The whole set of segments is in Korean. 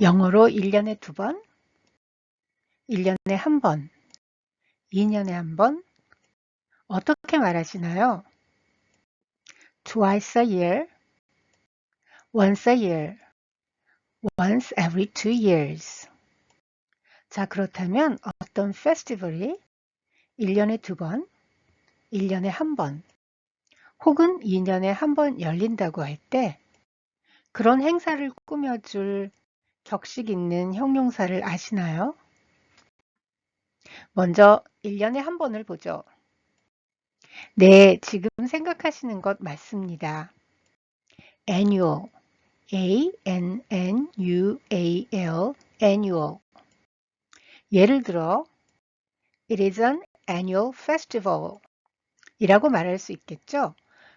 영어로 1년에 두 번, 1년에 한 번, 2년에 한 번, 어떻게 말하시나요? Twice a year, once a year, once every two years. 자, 그렇다면 어떤 페스티벌이 1년에 두 번, 1년에 한 번, 혹은 2년에 한 번 열린다고 할 때 그런 행사를 꾸며줄 격식 있는 형용사를 아시나요? 먼저 1년에 한 번을 보죠. 네, 지금 생각하시는 것 맞습니다. annual, a-n-n-u-a-l, annual. 예를 들어, it is an annual festival 이라고 말할 수 있겠죠?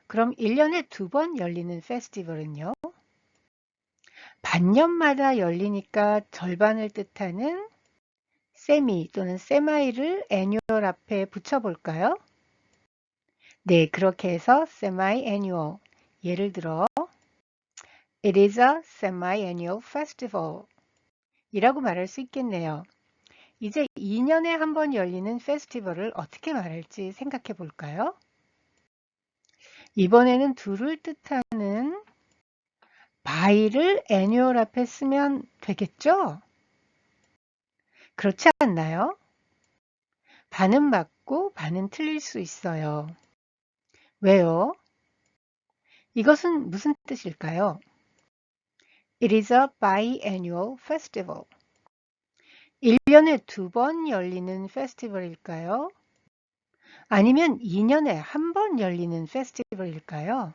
그럼 1년에 두 번 열리는 페스티벌은요? 반년마다 열리니까 절반을 뜻하는 세미 또는 세마이를 애뉴얼 앞에 붙여볼까요? 네, 그렇게 해서 semi-annual. 예를 들어 It is a semi-annual festival 이라고 말할 수 있겠네요. 이제 2년에 한 번 열리는 페스티벌을 어떻게 말할지 생각해 볼까요? 이번에는 둘을 뜻하는 by를 annual 앞에 쓰면 되겠죠? 그렇지 않나요? 반은 맞고 반은 틀릴 수 있어요. 왜요? 이것은 무슨 뜻일까요? It is a biannual festival. 1년에 두 번 열리는 페스티벌일까요? 아니면 2년에 한 번 열리는 페스티벌일까요?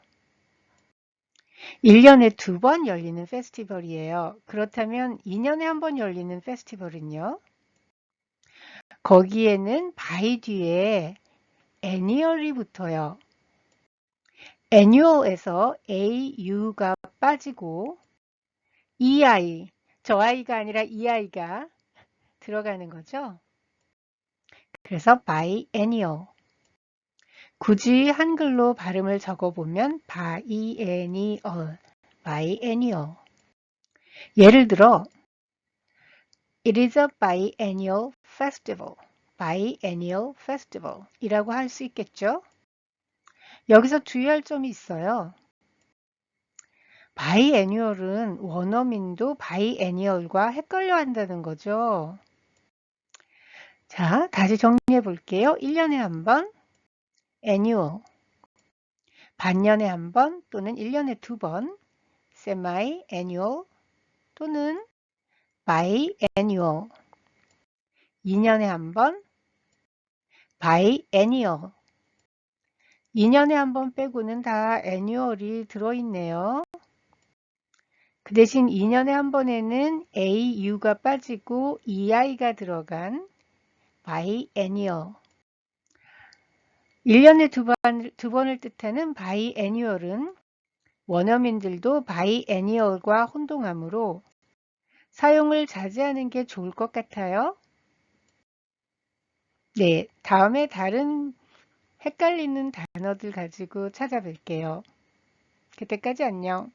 1년에 두 번 열리는 페스티벌이에요. 그렇다면 2년에 한 번 열리는 페스티벌은요? 거기에는 by 뒤에 annual이 붙어요. annual에서 au가 빠지고 ei, 저 아이가 아니라 이 아이가 들어가는 거죠. 그래서 biennial. 굳이 한글로 발음을 적어보면 biennial, biennial. 예를 들어 It is a biennial festival, biennial festival 이라고 할 수 있겠죠. 여기서 주의할 점이 있어요. biennial은 원어민도 biennial과 헷갈려 한다는 거죠. 자, 다시 정리해 볼게요. 1년에 한 번, annual. 반년에 한 번 또는 1년에 두 번, semi-annual 또는 biannual. 2년에 한 번, biennial. 2년에 한 번 빼고는 다 annual이 들어있네요. 그 대신 2년에 한 번에는 AU가 빠지고 EI가 들어간 biennial. 1년에 두, 번, 두 번을 뜻하는 biennial은 원어민들도 biennial과 혼동하므로 사용을 자제하는 게 좋을 것 같아요. 네, 다음에 다른 헷갈리는 단어들 가지고 찾아뵐게요. 그때까지 안녕.